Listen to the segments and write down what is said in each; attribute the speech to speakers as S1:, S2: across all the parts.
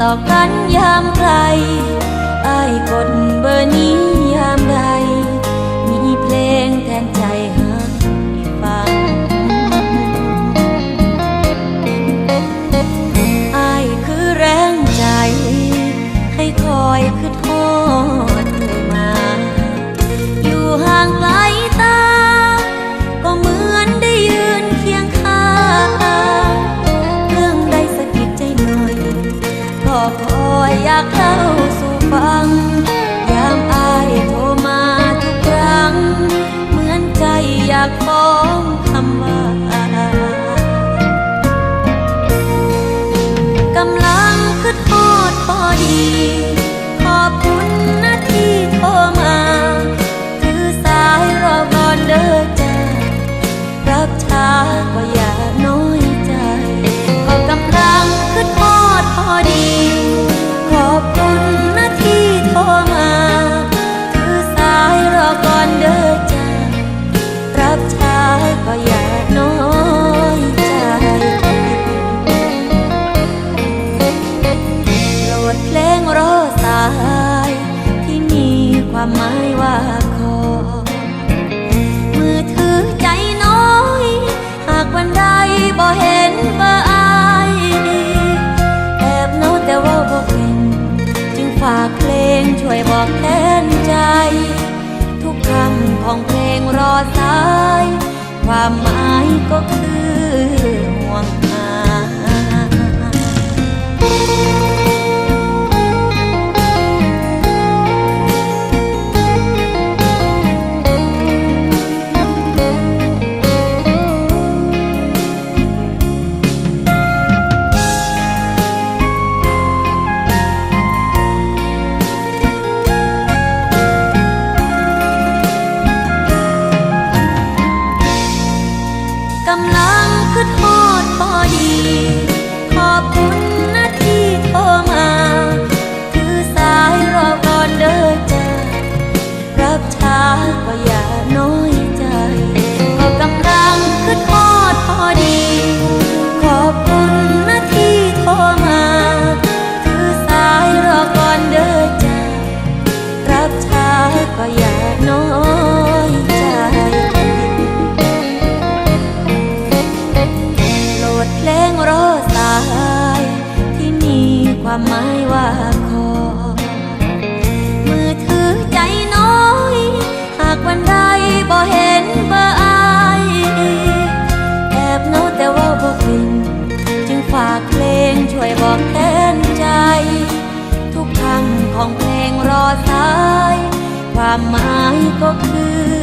S1: ต่อกันยามไกลอายกดเบอร์นี้ยามใด มีเพลงแทนใจให้ฟังอายคือแรงใจ ให้คอยคือทอดเธอมา อยู่ห่างไกลำลังคือโอดพอดี ขอบคุณนาที่โทรมาถือสายรอก่อนเด้อจ้ารับช้าก็อย่าน้อยใจ ขอกำลังคือโอดพอดี บ่เห็นเบอร์อายแอบเนาแต่ว่าบ่เป็นจึงฝากเพลงช่วยบอกแทนใจ ทุกคำของเพลงรอสาย ความหมายก็คือ กำลังคือโทษพอดี ขอบคุณนะที่โทรมา ความหมายก็คือ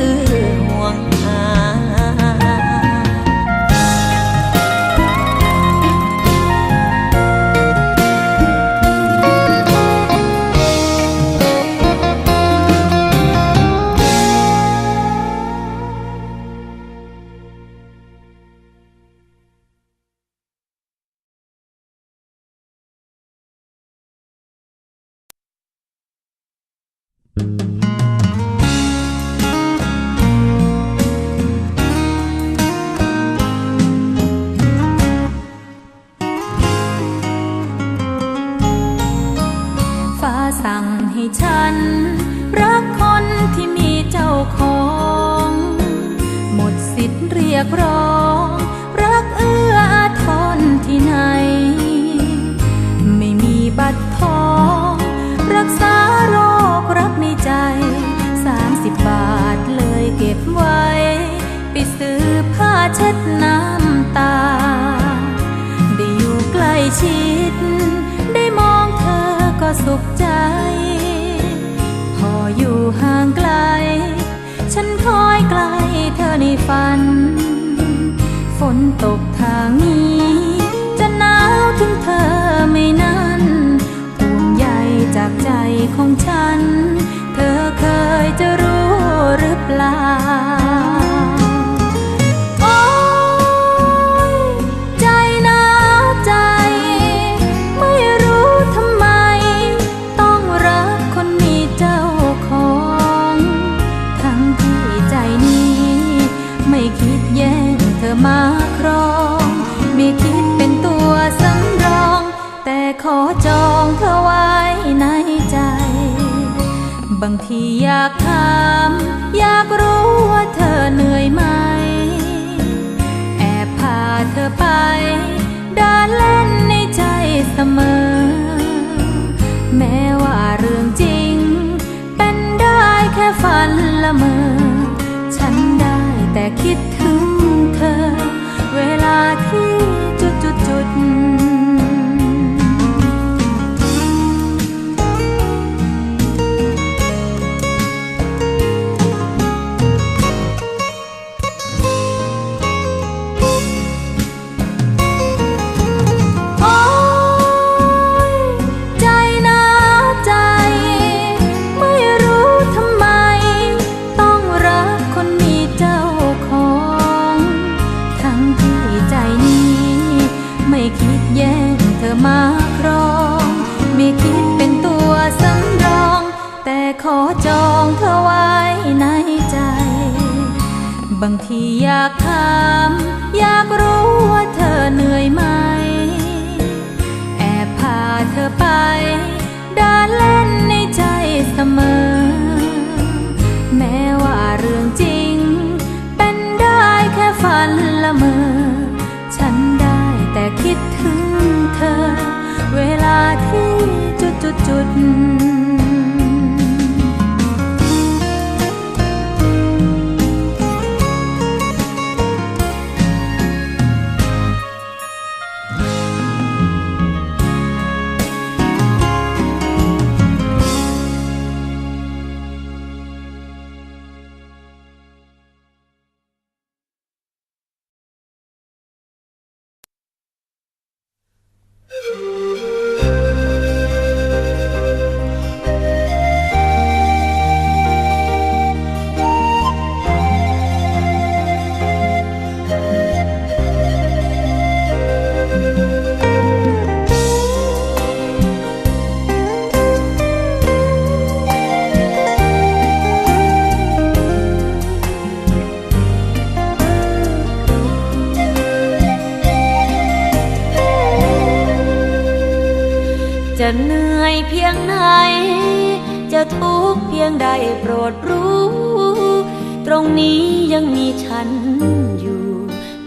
S1: เช็ดน้ำตา ได้อยู่ใกล้ชิด ได้มองเธอก็สุขใจ พออยู่ห่างไกล ฉันคอยไกลเธอในฝัน ฝนตกทางนี้ เธอไว้ในใจ บางทีอยากถามอยากรู้ว่าเธอเหนื่อยไหม แอบพาเธอไปดานเล่นในใจเสมอ แม้ว่าเรื่องจริง เป็นได้แค่ฝันละเมอ บางทีอยากถาม อยากรู้ว่าเธอเหนื่อยไหม แอบพาเธอไปเดินเล่นในใจเสมอ แม้ว่าเรื่องจริง เป็นได้แค่ฝันละเมอ ฉันได้แต่คิดถึงเธอ เวลาที่จุดจุดจุด
S2: จะเหนื่อยเพียงไหน จะทุกข์เพียงใดโปรดรู้ ตรงนี้ยังมีฉันอยู่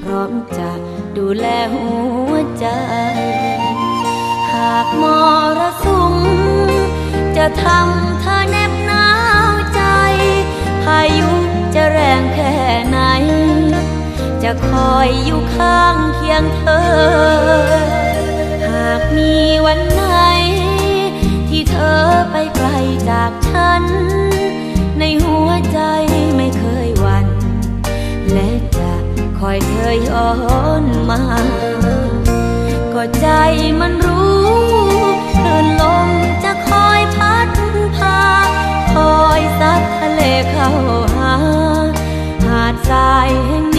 S2: พร้อมจะดูแลหัวใจ หากมรสุมจะทำเธอแนบหนาวใจ พายุจะแรงแค่ไหน จะคอยอยู่ข้างเคียงเธอากมีวันไหน ที่เธอไปไกลจากฉัน ในหัวใจไม่เคยวันและจะคอยเธอย้อนมา ก็ใจมันรู้คลื่นลมจะคอยพัดพา คอยซัดทะเลเข้าหา หาดทรายแห่ง